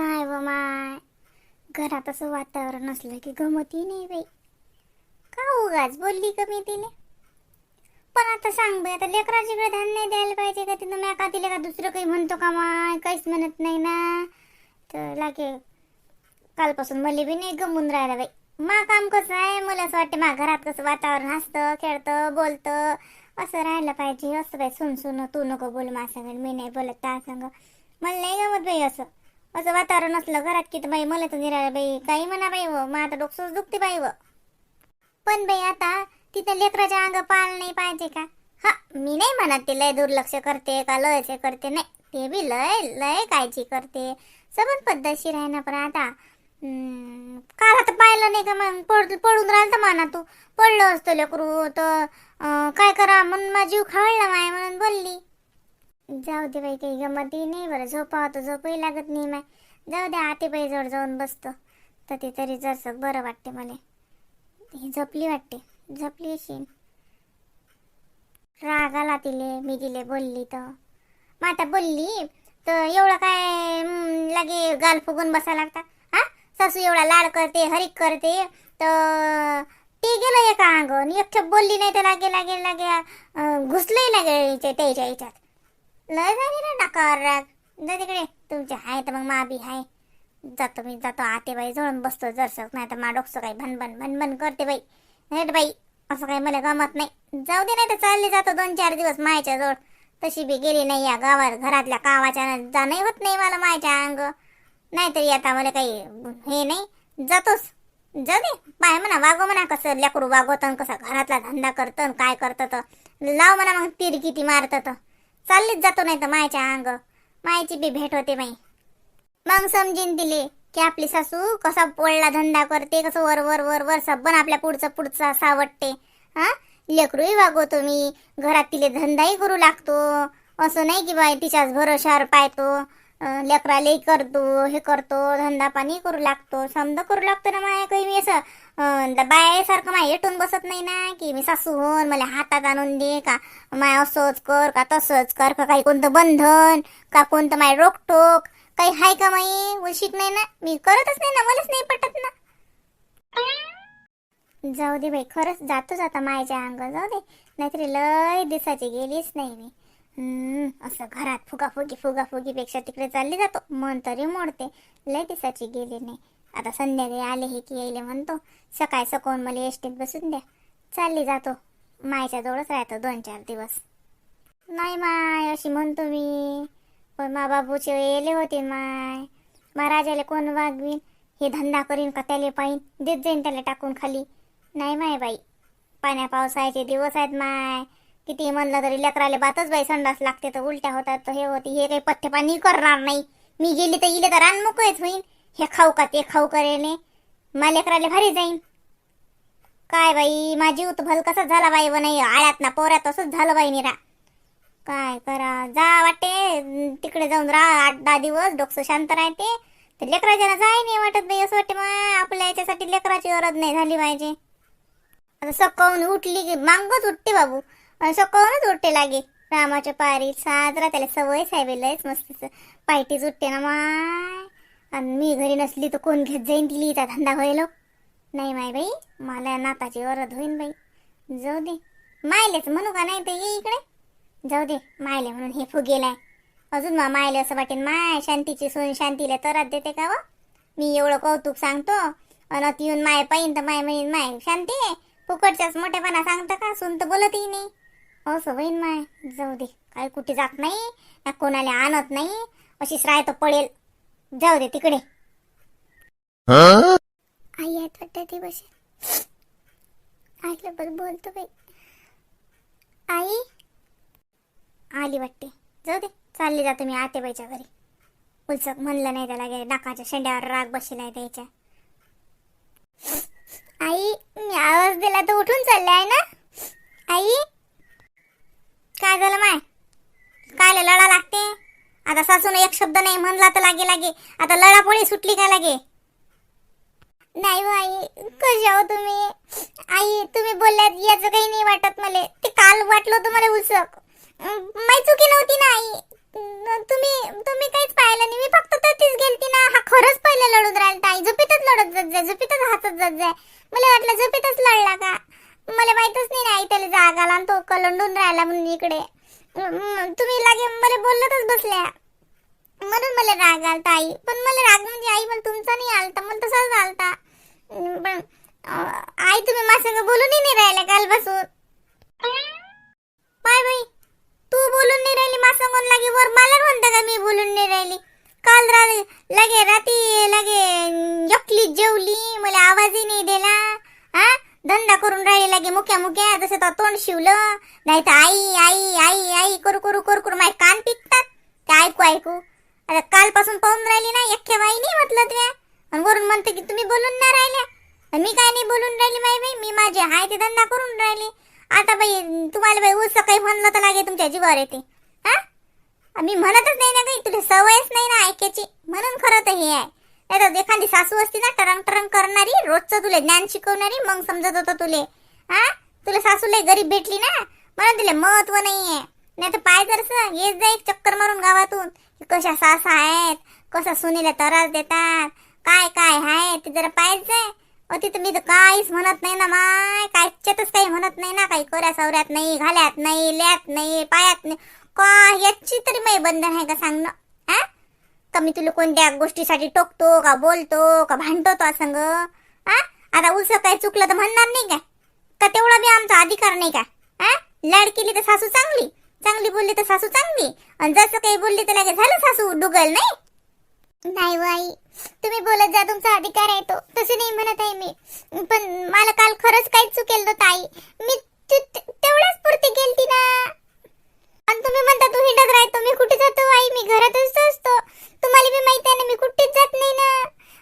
काय व माय? घरात असं वातावरण असलं की गमती नाही बाई. का उगाच बोलली का मी तिने पण आता सांग बाई आता लेकराची ध्यान नाही द्यायला पाहिजे का? तिनं मी का तिला का दुसरं काही म्हणतो का माय? काहीच म्हणत नाही ना. तर लागे कालपासून मला बी नाही गमून राहिला बाई. मा काम कसं आहे? मला असं वाटतं मा घरात कसं वातावरण हसतं खेळतं बोलतं. असं राहायला पाहिजे. असं बाई सुन सुन तू नको बोल मा सांग मी नाही बोलत त्या सांग मला नाही गमत बाई असं. असं वातावरण असलं घरात की तर बाई मला तर निराळ बाई काही म्हणा बाई व मग आता डोकसंच दुखते बाई व पण बाई आता तिथं लेकराच्या अंग पाळ नाही पाहिजे का? हा मी नाही म्हणत ते लय दुर्लक्ष करते का लयचे करते नाही. ते बी लय लय काळजी करते. सबन पद्धतशीर आहे ना पण आता काल आता पाहिलं नाही का मग पड पडून राहिलं तर म्हणा तू. पडलं असतं लेकरू तर काय करा म्हणून माझा जीव खावळला माय म्हणून बोलली. जाऊ दे बाई काही गमतही नाही बरं. झोपावं तर झोपही लागत नाही माय. जाऊ दे आते बाई जवळ जाऊन बसतो. तर ते तरी जरसं बरं वाटते मला. ही झोपली वाटते. झोपली अशी. राग आला तिले मी तिले बोलली तर. मग आता बोलली तर एवढं काय लगे गाल फुगून बसा लागता? हा? सासू एवढा लाड करते हरिक करते तर ते गेलं एका अंग एक बोलली नाही तर लागे लागे लागे घुसलंही लागे त्याच्या याच्यात. लय झाली ना नकार राग. जा तिकडे. तुमचे आहे तर मग मा बी आहे. जातो मी जातो आते बाई जळून बसतो जरसं नाही तर मा डोकसं काही भनभन भनभन करते बाई. नाही बाई असं काही मला गमत नाही. जाऊ दे नाही तर चालले जातो दोन चार दिवस मायच्या जवळ. तशी बी गेली नाही या गावात घरातल्या कावाच्या जाणंही होत नाही मला मायच्या अंग. नाहीतरी आता मला काही हे नाही. जातोच जाऊ दे. पाय म्हणा वागो म्हणा कसं लेकरू वागवतं कसं घरातला धंदा करतं काय करतं तर लाव म्हणा मग तीर किती मारतं तर चाललीच जातो नाही तर मायच्या अंग. मायची बी भेट होते माई मग समजीन दिले की आपली सासू कसा पोळला धंदा करते कसं वर वर वर वर सबन आपल्या पुढचं पुढचं सावटते. हा? लेकरूही वागवतो मी. घरात तिले धंदाही करू लागतो. असं नाही की बाई तिच्याच भरोशावर पाहतो. लेकरालाही करतो हे करतो धंदा पाणी करू लागतो समजा करू लागतो ना माया काही मी असं बायासारखं माय येटून बसत नाही ना की मी सासू होऊन मला हातात आणून दे का माय असंच कर का तसंच कर का काही कोणतं बंधन का कोणतं माय रोकटोक काही हाय का माई उलशिक नाही ना मी करतच नाही ना मलाच नाही पटत ना. जाऊ दे बाई खरंच जातो आता मायच्या अंग जाऊ दे नाहीतरी लय दिसायची गेलीच नाही मी. असं घरात फुगाफुगी फुगाफुगीपेक्षा तिकडे चालली जातो. मन तरी मोडते. लय दिसाची गेली नाही. आता संध्याकाळी आले हे की यायले म्हणतो. सकाळी सकाळून मला एसटीत बसून द्या. चालली जातो. मायच्या जवळच राहतो दोन चार दिवस. नाही माय अशी म्हणतो मी. पण मा बाबूचे येले होते माय. महाराजाला कोण वागवीन? हे धंदा करीन का त्याला पाहिन? देत जाईन त्याला टाकून खाली. नाही माय बाई. पाण्या पावसाळ्याचे दिवस आहेत माय. किती म्हणलं तरी लेकराले बातच बाई संडास लागते तर उलट्या होतात तर हे होती हे काही पथ्य पाणी करणार नाही. मी गेली तर इले तर रान मोकळेच होईन. हे खाऊ का ते खाऊ करेने मा लेकराले भारी जाईन. काय बाई माझी भल कसा झाला बाई व नाही आळ्यात ना पोऱ्यात तसंच झालं बाई निरा. काय करा जा वाटते तिकडे जाऊन राहा आठ दहा दिवस डोकसं शांत राहते. तर लेकराच्या जाय नाही वाटत बाई असं वाटते मग आपल्या याच्यासाठी लेकराची गरज नाही झाली पाहिजे. आता सकाळून उठली की मांगच उठते बाबू. आणि सकाळूनच उठते लागे. रामाच्या पारी साजरा त्याला सवय आहे लयच मस्त पायटीच उठते ना माय. आणि मी घरी नसली तर कोण घेत जाईन तिली? हिचा धंदा होईल नाही माय बाई मला नाताची वरद होईन बाई. जाऊ दे. मायलेच म्हणू का नाही तर ये इकडे. जाऊ दे मायले म्हणून हे फुगेलाय. अजून मा मायले असं वाटेन माय शांतीची सोन शांतीला तरात देते का व? मी एवढं कौतुक सांगतो. अन येऊन माय पाहिन तर माय म्हणीन माय शांती फुकटच्याच मोठेपणा सांगता का? सुन तर बोलतही नाही. असं होईन माय जाऊ दे. काय कुठे जात नाही ना कोणाला आणत नाही. अशीच राहतो पडेल. जाऊ दे तिकडे. आई आहेत वाटतं ती बसे आईला बरं बोलतो बाई. आई? आली वाटते. जाऊ दे. चालली जातो मी आतेबाईच्या घरी. उलचक म्हणलं नाही त्याला गेले. नाकाच्या शेंड्यावर राग बसलाय त्याच्या. आई मी आवाज दिला तर उठून चालले आहे ना? आई? काय झालं माय? काय लढा लागते? आता सासून एक शब्द नाही म्हणला तर लागे लागे. आता लढापोळी सुटली का लागे? नाही हो आई कशी आहो तुम्ही? आई तुम्ही बोलल्यात याचं काही नाही वाटत मला. ते काल वाटलं होतं मला उलसक अं, चुकी नव्हती ना आई? तुम्ही तुम्ही काहीच पाहिलं नाही. मी फक्त ततीच गेलती ना. हा खरंच पहिले लढून राहिला ताई झोपेतच लढत जात जाय झोपेतच हातच जात जाय. मला वाटलं झोपेतच लढला का? मला माहितच नाही ना आई त्याला जाग आला आणि तो कलंडून राहिला म्हणून इकडे. तुम्ही लागे मला बोलतच बसल्या. म्हणून मला राग आलता आई. पण मला राग म्हणजे आई मला तुमचा नाही आलता मला तसाच आलता. पण आई तुम्ही माझ्या बोलूनही नाही राहिल्या कालपासून. बाय बाई तू बोलून नाही राहिली माझ्या लागे वर मला म्हणता का मी बोलून नाही राहिली? काल रा लगे राती लगे एकली जेवली मला आवाजही नाही दिला. हा? धंदा करून राहिली लागे मुक्या मुक्या जसं तो तोंड शिवलं नाही तर आई आई आई आई करू करू करू करू माझे कान पिकतात. ते ऐकू ऐकू. आता कालपासून पाहून राहिली ना एकख्या बाई नाही म्हटलं त्या. आणि वरून म्हणते की तुम्ही बोलून नाही राहिल्या. मी काय नाही बोलून राहिली बाई बाई? मी माझे हाय ते धंदा करून राहिली. आता बाई तुम्हाला बाई उस काही म्हणलं तर लागे तुमच्या जीवावर येते. हा? मी म्हणतच नाही ना काही तुला सवयच नाही ना ऐकायची. म्हणून खरं तर हे आहे. नाही तर एखादी सासू असती ना टरंग टरंग करणारी रोजचं तुला ज्ञान शिकवणारी मग समजत होतं तुले. हा? तुला सासूला गरीब भेटली ना? म्हणून तिला महत्त्व नाहीये. नाही तर पाय जरस येत जा एक चक्कर मारून गावातून. कशा सासा आहेत कसा सुनीला त्रास देतात काय काय आहे ते जरा पायच जाय तिथं मी तर काहीच म्हणत नाही ना माय. कायच्यातच काही म्हणत नाही ना काही कोऱ्या सवऱ्यात नाही घाल्यात नाही ल्यात नाही पायात नाही. का याची तरी माही बंधन आहे का सांग ना हा? का मी तुला कोणत्या गोष्टीसाठी टोकतो का बोलतो का भांडतो तो संग? हा आता उस काय चुकलं तर म्हणणार नाही काय? का तेवढा बी आमचा अधिकार नाही का हा लाड केली तर सासू चांगली चांगली बोलली तर सासू चांगली आणि जसं काही बोलली तर लगेच झालं सासू डुगल नाही? नाही हो बाई तुम्ही बोलत जा तुमचा अधिकार आहे तो. तसे नाही म्हणत आहे मी. पण मला काल खरंच काहीच चुकेल तो ताई मी तेवढ्याच पुरती गेलती ना. आणि तुम्ही म्हणता तू हिंडत राहतो मी कुठे जातो आई? मी घरातच असतो. तुम्हाला बी माहिती आहे ना मी कुठेच जात नाही ना.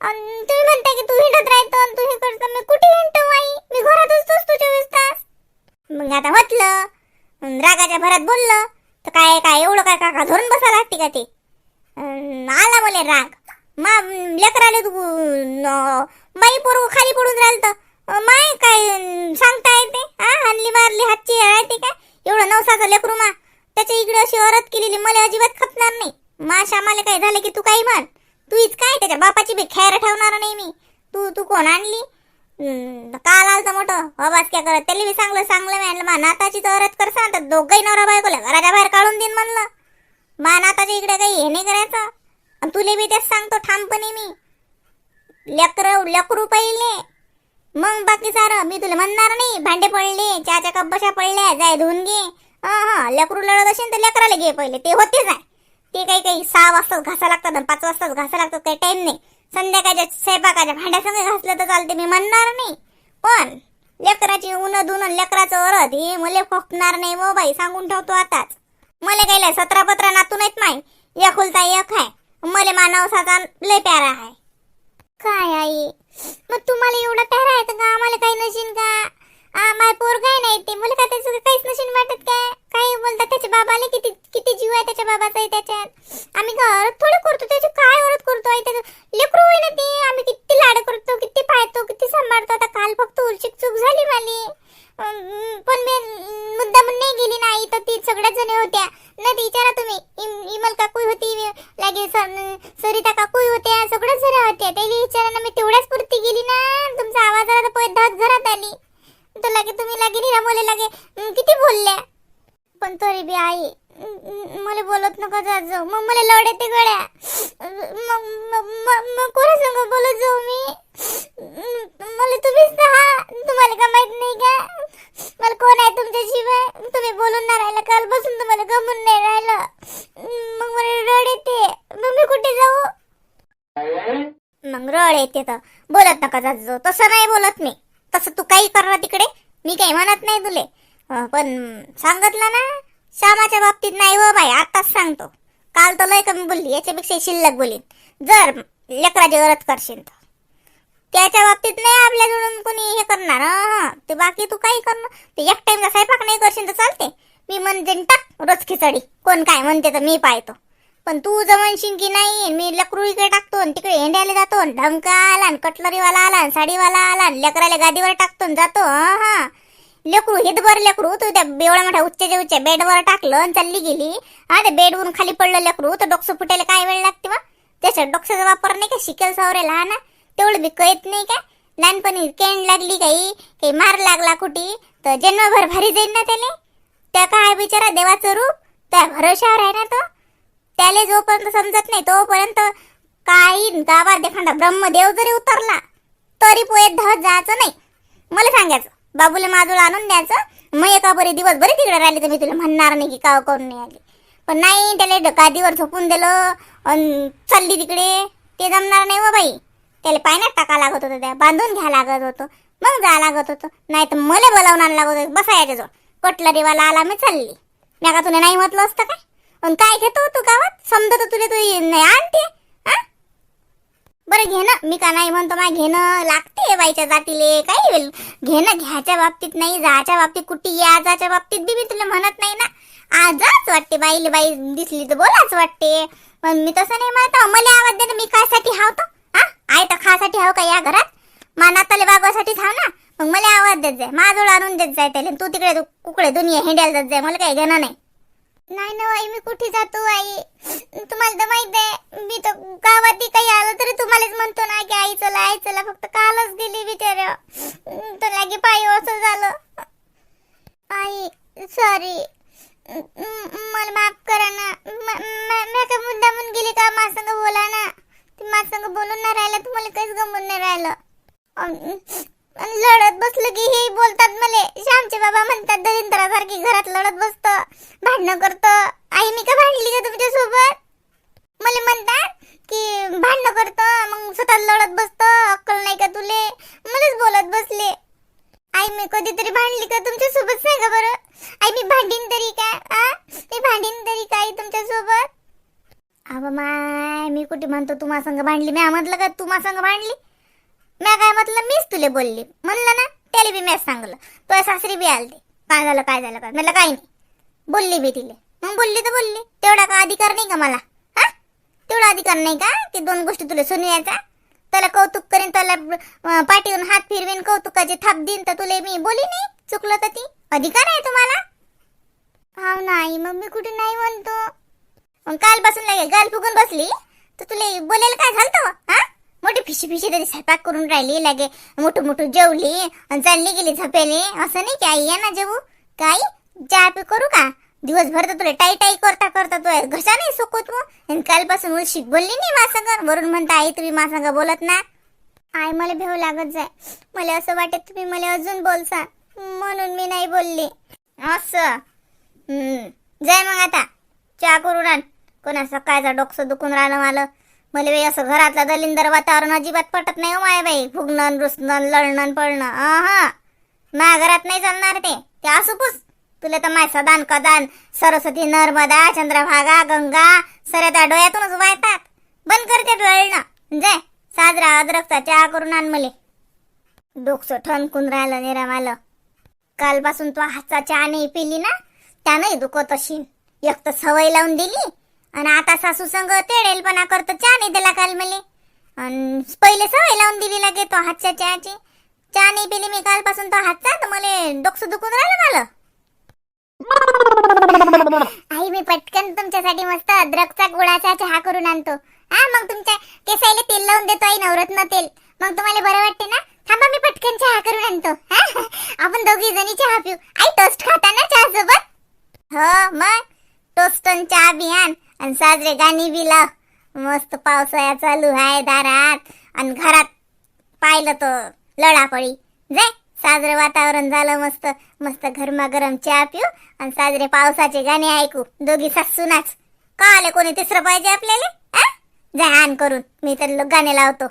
आणि तुम्ही म्हणता की तू हिंडत राहतो आणि तू हे करतो. मी कुठे हिंडतो आई? मी घरातच असतो चोवीस तास. मग आता म्हटलं रागाच्या भरात बोललं तर काय काय एवढं काय काका धरून बसा लागते का ते? आला बोले राग. मा लेकराले तू माई पोरग खाली पडून राहिलं तर माय काय सांगता येते हा हल्ली मारली हातची राहते काय? एवढं नवसाचं लेकरू मा. त्याच्या इकडे अशी औरत केलेली मला अजिबात खपणार नाही. मा श्यामाला काय झालं की तू काही म्हण. तूच काय त्याच्या बापाची बी खैर ठेवणार नाही मी. तू तू कोण आणली? काल आलतं मोठं. आवाज क्या करत? त्याला बी चांगलं चांगलं म्हणलं मा नाताची तर कर सांग तर दोघही नवरा बायकोला घराच्या बाहेर काढून देईन म्हणलं. मा नाताच्या इकडे काही हे नाही करायचं. आणि तुले बी तेच सांगतो ठामपणे मी. लेकर लेकरू पहिले मग बाकी सारं मी तुला म्हणणार नाही. भांडे पडले चहाच्या कब्बशा पडल्या जाय धुवून घे. हा हा लेकरू लढत असेल तर लेकराला घे पहिले. ते होतेच आहे. ते काही काही सहा वाजताच घासा लागतात आणि पाच वाजताच घासा लागतात काही टाईम नाही. संध्याकाळच्या स्वयंपाकाच्या भांड्यासंग घासलं तर चालते मी म्हणणार नाही. पण लेकराची उन धुन लेकराचं अरद हे मला खोकणार नाही मो बाई सांगून ठेवतो आताच. मला काही सतरा पत्रा नातू नाहीत नाही एक खुलता एक आहे. मला मानवसाचा लय प्यारा आहे. काय आई? मग तुम्हाला एवढा प्यारा आहे का आम्हाला काही नशीन का? माय पोर आहे नाही ते मुलगा का त्याचं काहीच नशीन वाटत काय? काही बोलतात त्याच्या बाबाला किती किती जीव आहे त्याच्या बाबाचा आहे त्याच्यात. आम्ही घर थोडं करतो त्याची काय औरत करतो आहे त्याचं लेकरू आहे ना ते आम्ही किती लाड करतो किती पाहतो किती सांभाळतो आता काल फक्त उलचिक चूक झाली माली अं, पण मी मुद्दा म्हणून नाही गेली नाही तर ती सगळ्याच जणी होत्या नाही ती विचारा तुम्ही इम- इमल काकू होती लागे स- सरिता काकू होत्या सगळ्याच जरा होत्या त्याला विचारा ना मी तेवढ्याच पुरती गेली ना तुमचा आवाज आला तर पळत धावत घरात आली तर लागे तुम्ही लागे निरा मुले लागे अं, किती बोलल्या पण तरी बी आई अं, अं, मला बोलत नका जात जाऊ मग मला लढ येते गड्या अं, मग मग- मग- मग कोणा संग बोलत जाऊ मी मला तुम्हीच तर तुम्हाला का माहीत नाही का मला कोण आहे तुमच्या शिवाय तुम्ही बोलून नाही राहिलं काल बसून तुम्हाला गमून नाही राहिलं मग मला रड येते मग मी कुठे जाऊ मग रड येते तर बोलत नका जात जाऊ तसं नाही बोलत मी तसं तू काही करणार तिकडे मी काही म्हणत नाही तुले पण सांगितलं ना श्यामाच्या बाबतीत नाही हो बाई आताच सांगतो काल तर लय कमी बोलली याच्यापेक्षा शिल्लक बोलीन जर लेकराची गरज करशील तर. त्याच्या बाबतीत नाही आपल्याकडून कोणी हे करणार हा ते बाकी तू काही करणार ते एक टाइमचा स्वयंपाक नाही करशील तर चालते मी म्हणते टाक रोज खिचडी. कोण काय म्हणते तर मी पाहतो. पण तू जर म्हणशील की नाही मी लकरू इकडे टाकतो आणि तिकडे हेंड्याला जातो आणि ढमका आला आणि कटलरीवाला आला आणि साडीवाला आला आणि लेकराला गादीवर टाकतो आणि जातो हा हा. लेकरू हितभर लेकरू तू त्या एवढ्या मोठ्या उच्चच्या उच्च बेडवर टाकलं आणि चालली गेली. हा त्या बेडवरून खाली पडलं लेकरू तर डोकसं फुटायला काय वेळ लागते बा? त्याच्या डोक्याचा वापर नाही का? शिकेल सावरे लहान तेवढं बी कळत नाही का? लहानपणी केंड लागली काही काही मार लागला कुठे तर जन्मभर भारी जाईल ना त्याने त्या काय बिचारा देवाचं रूप? त्या भरोशावर आहे ना तो? त्याला जोपर्यंत समजत नाही तोपर्यंत काही गावात एखादा ब्रह्मदेव जरी उतरला तरी पोयत धावत जायचं नाही. बाबूला माजूळ आणून द्यायचं. मग एका बरे दिवस बरे तिकडे राहिली तर मी तुला म्हणणार नाही की का करून नाही आली. पण नाही त्याला गादीवर झोपून दिलं अन चालली तिकडे. ते जमणार नाही व बाई. त्याला पाण्यात टाका लागत होतं त्या. बांधून घ्या लागत होतं. मग जा लागत होतं. नाही तर मला बोलावून आण लागत होतं. बसा याच्याजवळ. कटलरीवाला आला मी चालली. मी का तुला नाही म्हटलं असतं काय? पण काय घेतो तू गावात? समजा तुला तू नाही आणते बरं घे ना. मी का नाही म्हणतो मा घेणं लागतं बाईच्या जातीले? काही घेणं घ्यायच्या बाबतीत नाही जायच्या बाबतीत कुठे या जाच्या बाबतीत बी मी तुला म्हणत नाही ना. आजच वाटते बाईले बाई दिसली तर बोलाच वाटते. पण मी तसं नाही म्हणत मला आवाज दे मी कायसाठी हाव तो. हा? आहे तर खासाठी हाव का या घरात? मा नाताले बागवासाठी हाव ना. मग मला आवाज देत जाय. माझोड आणून देत जाय त्याला. तू तिकडे कुकडे दुनिया हिंडायला जात जाय. मला काही घेणं नाही. नाही ना आई मी कुठे जातो आई? तुम्हाला तर माहीत आहे मी तर गावात काही आलं तरी तुम्हालाच म्हणतो ना की आई चला आई चला फक्त कालच गेली बिचाऱ्या तर लागे पायी असं झालं आई सॉरी मला माफ करा ना मी काय मुद्दा म्हणून गेली का माझ्या संग बोला ना ते माझ्या संग बोलून नाही राहिलं तुम्हाला काहीच गमून नाही राहिलं अन- अन लढत बसलं की हे बोलतात मले श्यामचे बाबा म्हणतात दरिंद्रासारखी घरात लढत बसत भांडणं करत. आई मी का भांडली का तुमच्यासोबत मला म्हणतात की भांडणं करत मग स्वतः लढत बसत अक्कल नाही का तुले? मलाच बोलत बसले. आई मी कधीतरी भांडली का तुमच्यासोबत सांगा बरं. आई मी भांडीन तरी काय आ? मी भांडीन तरी काय तुमच्यासोबत अबा माय मी कुठे म्हणतो तुम्हा संग भांडली? मी म्हटलं का तुम्हा संग भांडली? मी काय म्हटलं? मीच तुले बोलली. म्हणलं ना त्याला बी मॅच सांगलं. तो सासरी बी आलते. काय झालं काय झालं काय? म्हटलं काही नाही. बोलली बी तिले. मग बोलली तर बोलली. तेवढा का अधिकार नाही का मला? हा? तेवढा अधिकार नाही का? ते दोन गोष्टी तुला सुनवायचा त्याला कौतुक करीन त्याला पाठीवरून हात फिरवीन कौतुकाची थाप देईन तर तुला मी बोली नाही? चुकलं तर ती? अधिकार आहे तुम्हाला? हा नाही मग मी कुठे नाही म्हणतो. मग कालपासून लागेल गाल फुगून बसली. तर तुला बोलायला काय झालं हा? मोठी फिशी फिशी तरी स्वयंपाक करून राहिली लागे मोठं मोठं जेवली आणि चालली गेली झपेली. असं नाही की आई या ना जेवू? काही चहा पी करू का? दिवसभर तर तुला टाई टाई करता करता तू घसा नाही सुकत मग. आणि कालपासून उलशीत बोलली नाही मासागर वरून म्हणता आई तुम्ही माझ्या बोलत ना. आई मला भेव लागत जाय. मला असं वाटत तुम्ही मला अजून बोलसा. म्हणून मी नाही बोलली. असं. हम्म. जाय मग आता. चहा करून आण. कोणा सकाळचा डोकसं दुखून राहिलं मला. मला बाई असं घरातलं दलिंदर वातावरण अजिबात पटत नाही हो माय बाई. फुगणं रुसणं लढणं पळणं. हा माझ्या घरात नाही चालणार ते. ते असुपूस तुला तर माय सदान कदान सरस्वती नर्मदा चंद्रभागा गंगा सऱ्या त्या डोळ्यातूनच वाहतात. बंद करते डोळणं जाय. साजरा अद्रकचा चहा करून आण मले. डोकसं ठणकून राहिलं निरा कालपासून तू हातचा चहा नाही पिली ना त्यानंही दुखत अशी. एक तर सवय लावून दिली आणि आता सासू संग तेडेलपणा करतो चहा नाही दिला काल मले. आणि पहिले सवय लावून दिली लागे तो हातच्या चहाची चहा नाही पिली मी कालपासून तो हातचा तर मला डोकसं दुखून राहिलं मला. आई मी पटकन तुमच्यासाठी मस्त अद्रकचा गुळाचा चहा करून आणतो. हा मग तुमच्या केसायला तेल लावून देतो आई नवरत्न तेल. मग तुम्हाला बरं वाटते ना? थांबा मी पटकन चहा करून आणतो. आपण दोघी जणी चहा पिऊ. आई टोस्ट खाता ना चहा सोबत हो मग. टोस्ट चहा बी आणि साजरे गाणी बी लाव मस्त पावसाळा चालू आहे दारात आणि घरात पाहिलं तर लढापळी जाय. साजरं वातावरण झालं मस्त. मस्त गरमागरम चहा पिऊ आणि साजरे पावसाचे गाणे ऐकू. दोघी सासूनाच. का आले कोणी तिसरं पाहिजे आपल्याला? आ? आण करून. मी तर गाणे लावतो.